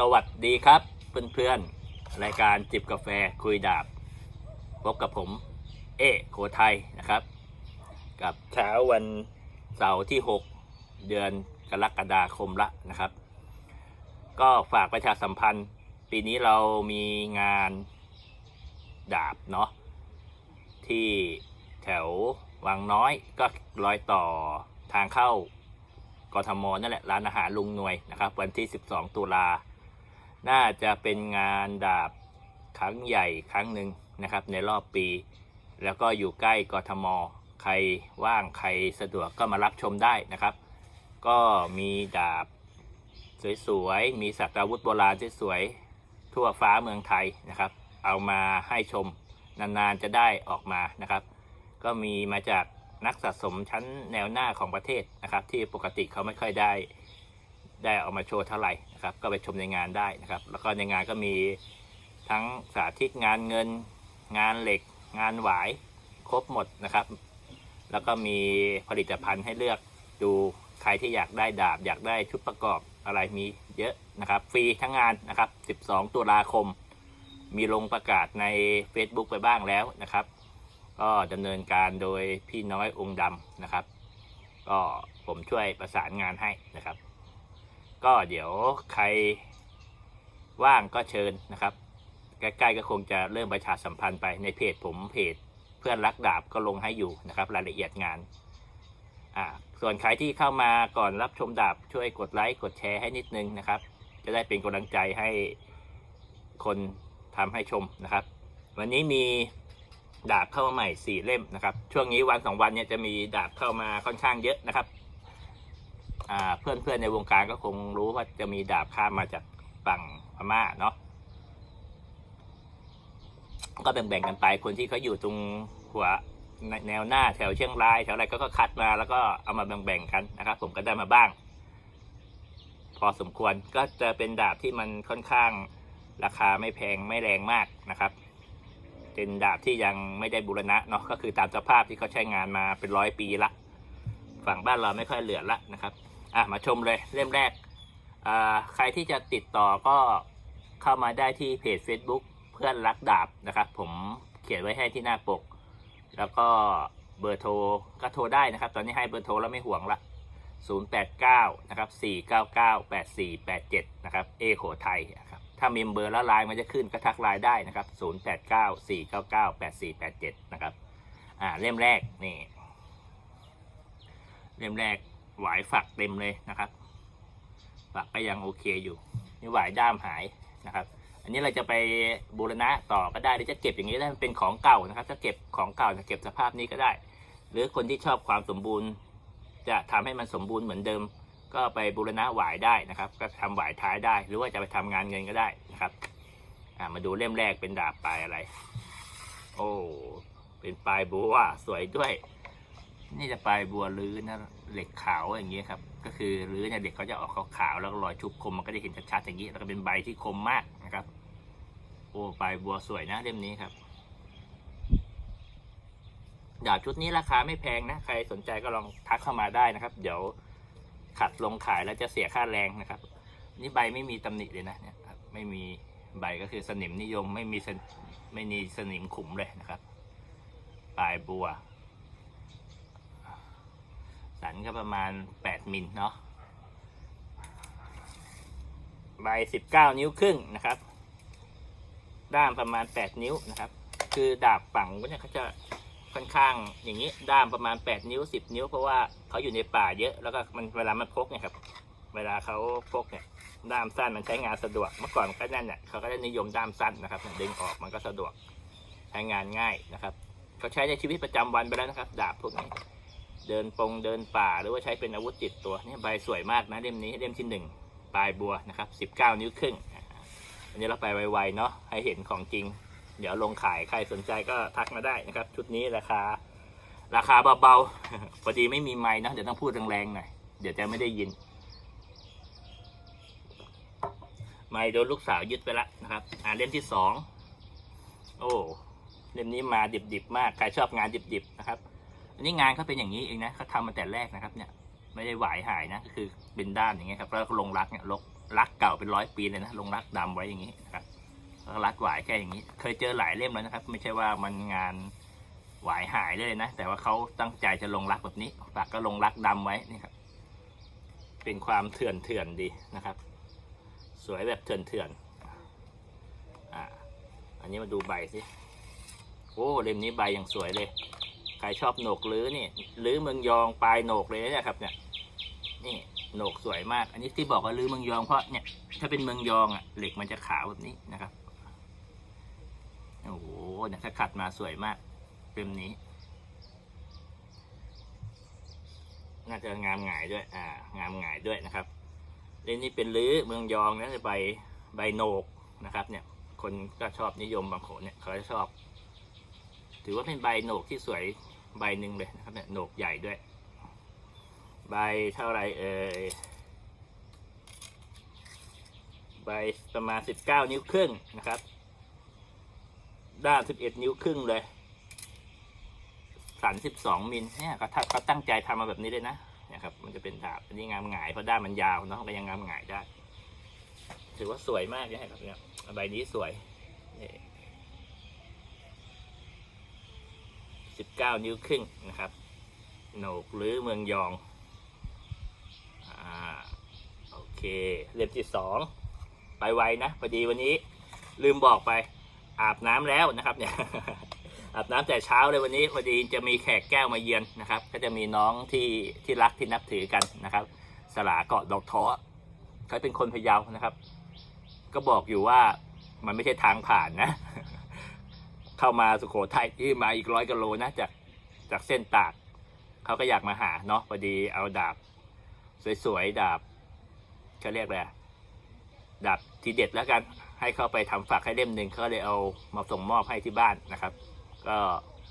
สวัสดีครับเพื่อนๆ รายการจิบกาแฟคุยดาบ พบกับผม เอโคไทยนะครับ กับเช้าวันเสาร์ที่ 6 เดือนกรกฎาคมละนะครับ ก็ฝากประชาสัมพันธ์ ปีนี้เรามีงานดาบเนาะที่แถววังน้อยก็รอยต่อทางเข้ากทมนั่นแหละร้านอาหารลุงหน่วยนะครับ วันที่ 12 ตุลา น่าจะเป็นงานดาบครั้งใหญ่ครั้งหนึ่งนะครับ ในรอบปี แล้วก็อยู่ใกล้กทม ใครว่างใครสะดวกก็มารับชมได้นะครับ ก็มีดาบสวยๆ มีสักอาวุธโบราณสวยๆ ทั่วฟ้าเมืองไทยนะครับ เอามาให้ชมนานๆจะได้ออกมานะครับ ก็มีมาจากนักสะสมชั้นแนวหน้าของประเทศนะครับ ที่ปกติเขาไม่ค่อยได้ได้เอามาโชว์เท่าไหร่นะครับ ก็ไปชมในงานได้นะครับ แล้วก็ในงานก็มีทั้งสาธิตงานเงิน งานเหล็ก งานหวายครบหมดนะครับ แล้วก็มีผลิตภัณฑ์ให้เลือกดูใครที่อยากได้ดาบ อยากได้ชุดประกอบอะไรมีเยอะนะครับ ฟรีทั้งงานนะครับ 12 ตุลาคม มีลงประกาศใน Facebook ไปบ้างแล้วนะครับ ก็ดำเนินการโดยพี่น้อยองค์ดำนะครับ ก็ผมช่วยประสานงานให้นะครับ ก็เดี๋ยวใครว่างก็เชิญนะครับ ใกล้ๆก็คงจะเริ่มประชาสัมพันธ์ไปในเพจผมเพจเพื่อนรักดาบก็ลงให้อยู่นะครับ รายละเอียดงานอ่าส่วนใครที่เข้ามาก่อนรับชมดาบช่วยกดไลค์กดแชร์ให้นิดนึงนะครับ จะได้เป็นกำลังใจให้คนทำให้ชมนะครับ วันนี้มีดาบเข้ามาใหม่สี่เล่มนะครับ ช่วงนี้วันสองวันเนี่ยจะมีดาบเข้ามาค่อนข้างเยอะนะครับ เพื่อนๆในวงการก็คงรู้ว่าจะมีดาบข้ามมาจากฝั่งพม่าเนาะก็แบ่งๆกันไปคนที่เขาอยู่ตรงหัวแนวหน้าแถวเชียงรายแถวอะไรก็ก็คัดมาแล้วก็เอามาแบ่งๆกันนะครับ ผมก็ได้มาบ้าง พอสมควรก็จะเป็นดาบที่มันค่อนข้างราคาไม่แพงไม่แรงมากนะครับ เป็นดาบที่ยังไม่ได้บูรณะเนาะก็คือตามสภาพที่เขาใช้งานมาเป็นร้อยปีละ ฝั่งบ้านเราไม่ค่อยเหลือละนะครับ อะมาชมเลยเล่มแรกอ่าใครที่จะติดต่อก็เข้ามาได้ที่เพจ Facebook เพื่อนรักดาบนะครับผมเขียนไว้ให้ที่หน้าปก แล้วก็เบอร์โทรก็โทรได้นะครับ ตอนนี้ให้เบอร์โทรแล้วไม่ห่วงละ 089 นะครับ 499 8487 นะครับ เอโขไทยนะครับ ถ้ามีเบอร์แล้วไลน์มันจะขึ้นก็ทักไลน์ได้นะครับ 089 499 8487 นะครับ อ่า เล่มแรกนี่ เล่มแรก หวายฝักเต็มเลยนะครับ ฝักก็ยังโอเคอยู่นี่หวายด้ามหายนะครับ อันนี้เราจะไปบูรณะต่อก็ได้หรือจะเก็บอย่างนี้ได้มันเป็นของเก่านะครับถ้าเก็บของเก่าจะเก็บสภาพนี้ก็ได้ หรือคนที่ชอบความสมบูรณ์ จะทำให้มันสมบูรณ์เหมือนเดิม ก็ไปบูรณะหวายได้นะครับ ก็ทำหวายท้ายได้ หรือว่าจะไปทำงานเงินก็ได้นะครับมาดูเล่มแรกเป็นดาบปลายอะไร โอ้ เป็นปลายบัวสวยด้วย นี่จะปลายบัวลื้อนะเหล็กขาวอย่างเงี้ยครับ ก็คือลื้อเนี่ยเด็กเขาจะออกขาวๆแล้วรอยชุบคมมันก็จะเห็นชัดๆอย่างนี้แล้วก็เป็นใบที่คมมากนะครับ โอ้ปลายบัวสวยนะเล่มนี้ครับดาบชุดนี้ราคาไม่แพงนะใครสนใจก็ลองทักเข้ามาได้นะครับ เดี๋ยวขัดลงขายแล้วจะเสียค่าแรงนะครับ นี่ใบไม่มีตำหนิเลยนะเนี่ยครับไม่มีใบก็คือสนิมนิยมไม่มีสนไม่มีสนิมขุมเลยนะครับ ปลายบัว สันก็ประมาณ 8 มิลเนาะใบ 19 นิ้วครึ่งนะครับ ด้ามประมาณ 8 นิ้วนะครับ คือดาบฝั่งเนี่ยเขาจะค่อนข้างอย่างนี้ด้ามประมาณ 8 นิ้ว 10 นิ้ว เพราะว่าเขาอยู่ในป่าเยอะแล้วก็มันเวลามันพกเนี่ยครับ เวลาเขาพกเนี่ยด้ามสั้นมันใช้งานสะดวกเมื่อก่อนก็นั่นเนี่ยเขาก็ได้นิยมด้ามสั้นนะครับดึงออกมันก็สะดวกใช้งานง่ายนะครับเขาใช้ในชีวิตประจำวันไปแล้วนะครับ ดาบพวกนี้ เดินปงเดินป่าหรือว่าใช้เป็นอาวุธติดตัวเนี่ยใบสวยมากนะเล่มนี้เล่มที่หนึ่งปลายบัวนะครับสิบเก้านิ้วครึ่งอันนี้เราไปไวๆเนาะให้เห็นของจริง เดี๋ยวลงขายใครสนใจก็ทักมาได้นะครับ ชุดนี้ราคา ราคาเบาๆพอดีไม่มีไม้นะเดี๋ยวต้องพูดแรงๆหน่อยเดี๋ยวจะไม่ได้ยิน ไม้โดนลูกสาวยึดไปละนะครับ อ่าเล่มที่สองโอ้เล่มนี้มาดิบๆมากใครชอบงานดิบๆนะครับ อันนี้งานเขาเป็นอย่างนี้เองนะเขาทำมาแต่แรกนะครับเนี่ยไม่ได้หวายหายนะก็คือเป็นด้านอย่างเงี้ยครับแล้วก็ลงรักเนี่ยลกรักเก่าเป็นร้อยปีเลยนะลงรักดำไว้อย่างนี้นะครับแล้วรักหวายแค่อย่างนี้ เคยเจอหลายเล่มแล้วนะครับ ไม่ใช่ว่ามันงานหวายหายเลยนะ แต่ว่าเขาตั้งใจจะลงรักแบบนี้ปากก็ลงรักดำไว้นี่ครับ เป็นความเถื่อนเถื่อนดีนะครับ สวยแบบเถื่อนเถื่อนอ่าอันนี้มาดูใบสิโอ้เล่มนี้ใบอย่างสวยเลย ใครชอบโหนกลื้อนี่ลื้อเมืองยองปลายโหนกเลยนะครับเนี่ยนี่โหนกสวยมาก อันนี้ที่บอกว่าลือเมืองยองเพราะเนี่ยถ้าเป็นเมืองยองอะเหล็กมันจะขาวแบบนี้นะครับโอ้โหเนี่ยถ้าขัดมาสวยมากเล่มนี้ น่าจะงามหงายด้วย อ่างามหงายด้วยนะครับเล่มนี้เป็นลื้อเมืองยองนะใบใบโหนกนะครับ เนี่ย คนก็ชอบนิยมบางคนเนี่ยเขาจะชอบ ถือว่าเป็นใบโหนกที่สวยใบหนึ่งเลยนะครับเนี่ยโหนกใหญ่ด้วย ใบเท่าไรเอ่ยใบประมาณสิบเก้านิ้วครึ่งนะครับ ด้านสิบเอ็ดนิ้วครึ่งเลยสันสิบสองมิลเนี่ยเขาถ้าเขาตั้งใจทำมาแบบนี้เลยนะเนี่ยครับ มันจะเป็นดาบอันนี้งามหงายเพราะด้านมันยาวเนาะก็ยังงามหงายได้ ถือว่าสวยมากนะครับเนี่ยใบนี้สวย สิบเก้านิ้วครึ่งนะครับโหนกหรือเมืองยองอ่าโอเคเล่มที่สองไปไวนะพอดีวันนี้ลืมบอกไปอาบน้ำแล้วนะครับเนี่ยอาบน้ำแต่เช้าเลยวันนี้พอดีจะมีแขกแก้วมาเยือนนะครับ ก็จะมีน้องที่ที่รักที่นับถือกันนะครับ สลาเกาะดอกท้อเขาเป็นคนพะเยานะครับ ก็บอกอยู่ว่ามันไม่ใช่ทางผ่านนะ เข้ามาสุโขทัยที่มาอีกร้อยกิโลนะจากจากเส้นตากเขาก็อยากมาหาเนาะพอดีเอาดาบ สวยๆ ดาบเขาเรียกอะไรอะดาบทีเด็ดแล้วกันให้เขาไปทำฝากให้เล่มหนึ่งเขาเลยเอามาส่งมอบให้ที่บ้านนะครับ ก็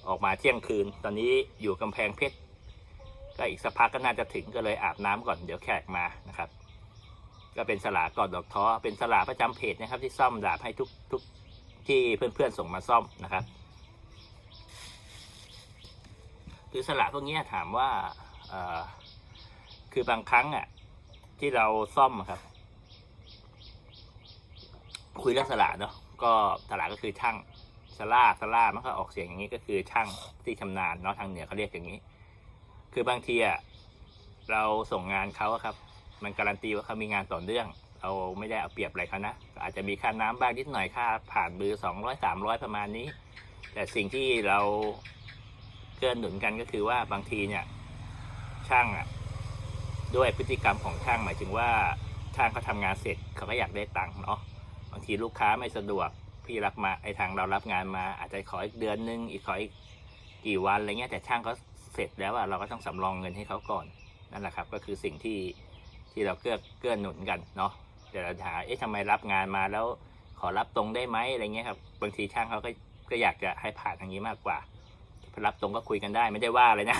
ออกมาเที่ยงคืน ตอนนี้อยู่กำแพงเพชรก็อีกสักพักก็น่าจะถึงก็เลยอาบน้ำก่อนเดี๋ยวแขกมานะครับ ก็เป็นสลากอดดอกท้อเป็นสลาประจำเพจนะครับ ที่ซ่อมดาบให้ทุกทุก ที่เพื่อนๆส่งมาซ่อมนะครับคือสละพวกนี้ถามว่าคือบางครั้งอะที่เราซ่อมครับ คุยเรื่องสละเนาะก็สละก็คือช่างสลาสลามันก็ออกเสียงอย่างนี้ก็คือช่างที่ชำนาญเนาะทางเหนือเขาเรียกอย่างนี้ คือบางทีอะเราส่งงานเขาครับ มันการันตีว่าเขามีงานต่อเนื่อง เราไม่ได้เอาเปรียบอะไรเขานะอาจจะมีค่าน้ำบ้างนิดหน่อยค่าผ่านมือสองร้อยสามร้อยประมาณนี้ แต่สิ่งที่เราเกื้อหนุนกันก็คือว่าบางทีเนี่ย ช่างอะ ด้วยพฤติกรรมของช่างหมายถึงว่าช่างเขาทำงานเสร็จเขาก็อยากได้ตังค์เนาะบางทีลูกค้าไม่สะดวกพี่รับมาไอ้ทางเรารับงานมา อาจจะขออีกเดือนนึงอีกขออีกกี่วันอะไรเงี้ยแต่ช่างเขาเสร็จแล้วอะเราก็ต้องสำรองเงินให้เขาก่อนนั่นแหละครับ ก็คือสิ่งที่ที่เราเกื้อเกื้อหนุนกันเนาะ แต่เราถามเอ๊ะทำไมรับงานมาแล้วขอรับตรงได้ไหมอะไรเงี้ยครับบางทีช่างเขาก็ก็อยากจะให้ผ่านอย่างนี้มากกว่ารับตรงก็คุยกันได้ไม่ได้ว่าเลยนะ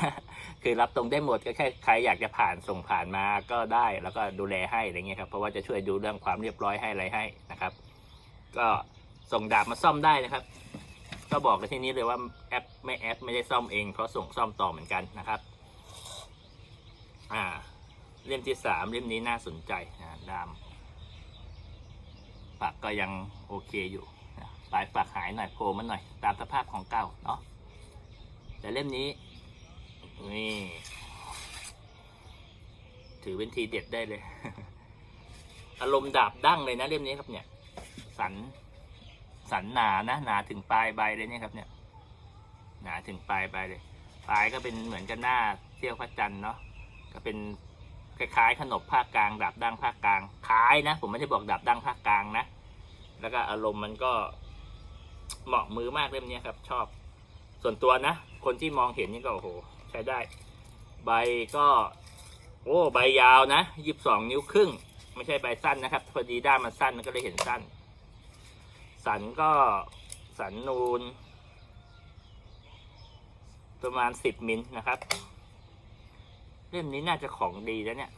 คือรับตรงได้หมดก็แค่ใครอยากจะผ่านส่งผ่านมาก็ได้ แล้วก็ดูแลให้อะไรเงี้ยครับเพราะว่าจะช่วยดูเรื่องความเรียบร้อยให้อะไรให้นะครับ ก็ส่งดาบมาซ่อมได้นะครับ ก็บอกในที่นี้เลยว่าแอปไม่แอปไม่ได้ซ่อมเองเพราะส่งซ่อมต่อเหมือนกันนะครับ อ่า เล่มที่สามเล่มนี้น่าสนใจนะดาม ปากก็ยังโอเคอยู่ปลายปากหายหน่อยโผล่มาหน่อย ตามสภาพของเก่าเนาะแต่เล่มนี้นี่ถือเป็นทีเด็ดได้เลย อารมณ์ดาบดั้งเลยนะเล่มนี้ครับเนี่ย สันสันหนานะหนาถึงปลายใบเลยเนี่ยครับเนี่ย หนาถึงปลายใบเลย ปลายก็เป็นเหมือนกันหน้าเที่ยวพระจันทร์เนาะก็เป็น คล้ายๆขนบภาคกลางดาบดั้งภาคกลางคล้ายนะ ผมไม่ได้บอกดาบดั้งภาคกลางนะ แล้วก็อารมณ์มันก็เหมาะมือมากเล่มนี้ครับ ชอบ ส่วนตัวนะ คนที่มองเห็นนี่ก็โอ้โห ใช้ได้ ใบก็ โอ้ใบยาวนะยีิบสองนิ้วครึ่ง ไม่ใช่ใบสั้นนะครับ พอดีด้ามมันสั้นมันก็เลยเห็นสั้น สันก็สันนูน ประมาณสิบมิลนะครับ เล่มนี้น่าจะของดีแล้วเนี่ย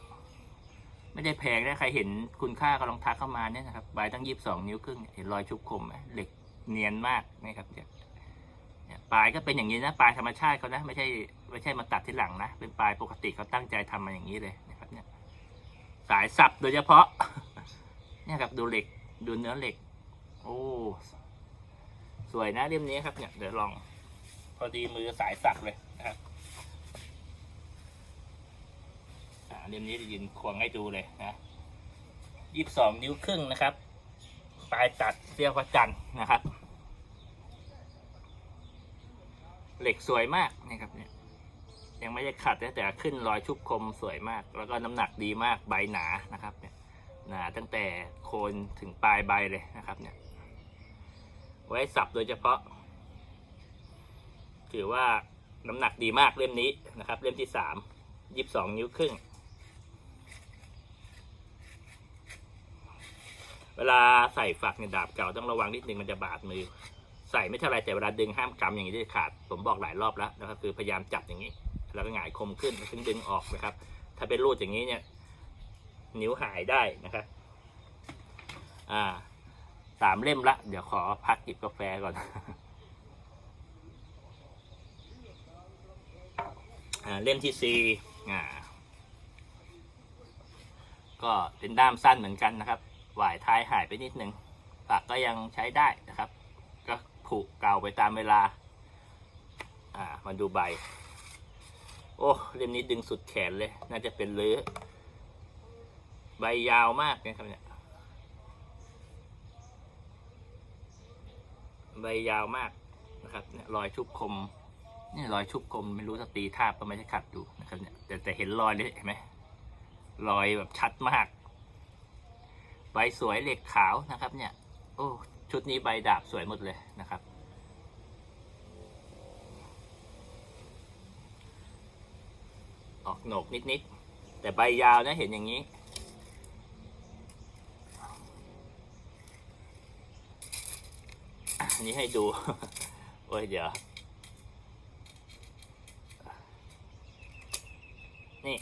ไม่ได้แพงนะใครเห็นคุณค่าก็ลองทักเข้ามาเนี่ยนะครับใบตั้งยีิบสองนิ้วครึ่งเห็นรอยชุบคมไหมเหล็กเนียนมากนะครับเนี่ยปลายก็เป็นอย่างนี้นะปลายธรรมชาติเขานะไม่ใช่ไม่ใช่มาตัดที่หลังนะเป็นปลายปกติเขาตั้งใจทำมาอย่างนี้เลยนะครับเนี่ยสายสับโดยเฉพาะ เนี่ยครับดูเหล็กดูเนื้อเหล็ก โอ้สวยนะเล่มนี้ครับเนี่ยเดี๋ยวลอง พอดีมือสายสักเลยนะครับอ่า เล่มนี้จะยืนควงให้ดูเลยนะยี่สิบสองนิ้วครึ่งนะครับ ปลายตัดเสี้ยวพระจันนะครับ เหล็กสวยมากนะครับเนี่ย ยังไม่ได้ขัดนะแต่ขึ้นรอยชุบคมสวยมาก แล้วก็น้ำหนักดีมากใบหนานะครับ เนี่ยหนาตั้งแต่โคนถึงปลายใบเลยนะครับ เนี่ย ไว้สับโดยเฉพาะ ถือว่าน้ำหนักดีมากเล่มนี้นะครับ เล่มที่สามยี่สิบสองนิ้วครึ่ง เวลาใส่ฝักเนี่ยดาบเก่าต้องระวังนิดนึงมันจะบาดมือ ใส่ไม่เท่าไรแต่เวลาดึงห้ามกำอย่างนี้จะขาด ผมบอกหลายรอบแล้วนะครับคือพยายามจับอย่างนี้ แล้วก็หงายคมขึ้นถึงดึงออกนะครับ ถ้าเป็นรูดอย่างนี้เนี่ย นิ้วหายได้นะครับอ่าสามเล่มละ เดี๋ยวขอพักจิบกาแฟก่อนเล่มที่สี่อ่าก็เป็นด้ามสั้นเหมือนกันนะครับ หวายท้ายหายไปนิดนึงปากก็ยังใช้ได้นะครับ ก็ผุเก่าไปตามเวลา อ่ามาดูใบ โอ้เล่มนี้ดึงสุดแขนเลย น่าจะเป็นเลื้อใบยาวมากนะครับเนี่ยใบยาวมากนะครับเนี่ยรอยชุบคมนี่รอยชุบคมไม่รู้จะตีทาบก็ไม่ได้ขัดดูนะครับเนี่ยแต่แต่เห็นรอยเลยเห็นไหมรอยแบบชัดมาก บสวยเหล็กขาวนะครับ เนี่ย โอ้ชุดนี้ใบดาบสวยหมดเลยนะครับ ออกโหนกนิดๆแต่ใบยาวนะเห็นอย่างนี้ อันนี้ให้ดู โอ้ยเดี๋ยว นี่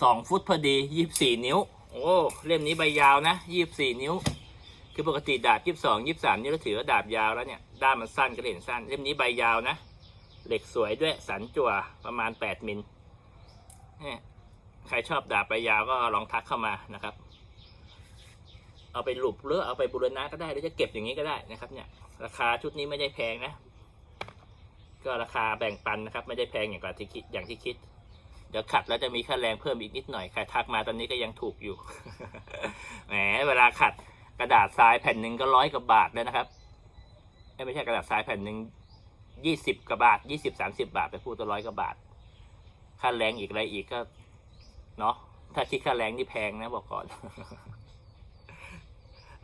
สองฟุตพอดียี่สิบสี่นิ้ว โอ้เล่มนี้ใบยาวนะยี่บสี่นิ้ว คือปกติดาบยี่สิบสองยี่สิบสามนิ้วเราถือว่าดาบยาวแล้วเนี่ยด้ามมันสั้นก็เห็นสั้น เล่มนี้ใบยาวนะเหล็กสวยด้วยสันจั่วประมาณแปดมิลเนี่ยใครชอบดาบใบยาวก็ลองทักเข้ามานะครับ เอาไปหลุบหรือเอาไปบูรณะก็ได้หรือจะเก็บอย่างนี้ก็ได้นะครับ เนี่ย ราคาชุดนี้ไม่ได้แพงนะ ก็ราคาแบ่งปันนะครับ ไม่ได้แพงอย่างกว่าที่คิดอย่างที่คิด เดี๋ยวขัดแล้วจะมีค่าแรงเพิ่มอีกนิดหน่อย ใครทักมาตอนนี้ก็ยังถูกอยู่ แหม เวลาขัดกระดาษทรายแผ่นหนึ่งก็ร้อยกว่าบาทแล้วนะครับ ไม่ใช่กระดาษทรายแผ่นหนึ่งยี่สิบกว่าบาทยี่สิบสามสิบาทไปพูดตัวร้อยกว่าบาท ค่าแรงอีกอะไรอีกก็ เนาะ ถ้าคิดค่าแรงนี่แพงนะบอกก่อน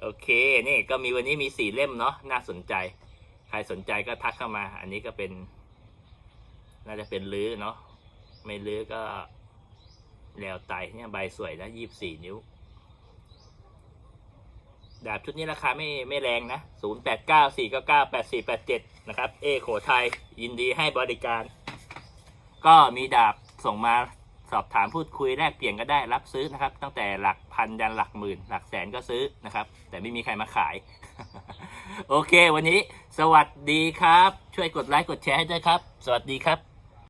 โอเค นี่ก็มีวันนี้มีสี่เล่มเนาะ น่าสนใจ ใครสนใจก็ทักเข้ามา อันนี้ก็เป็น น่าจะเป็นลื้อเนาะ ไม่ลื้อก็แล้วไตเนี่ยใบสวยนะยี่สี่นิ้ว ดาบชุดนี้ราคาไม่ไม่แรงนะศูนย์แปดเก้าสี่เก้าเก้าแปดสี่แปดเจ็ดนะครับ เอโขไทย ยินดีให้บริการ ก็มีดาบส่งมาสอบถามพูดคุยแลกเปลี่ยนก็ได้รับซื้อนะครับ ตั้งแต่หลักพันยันหลักหมื่น หลักแสนก็ซื้อนะครับ แต่ไม่มีใครมาขาย โอเค วันนี้ สวัสดีครับ ช่วยกดไลค์กดแชร์ให้ด้วยครับ สวัสดีครับ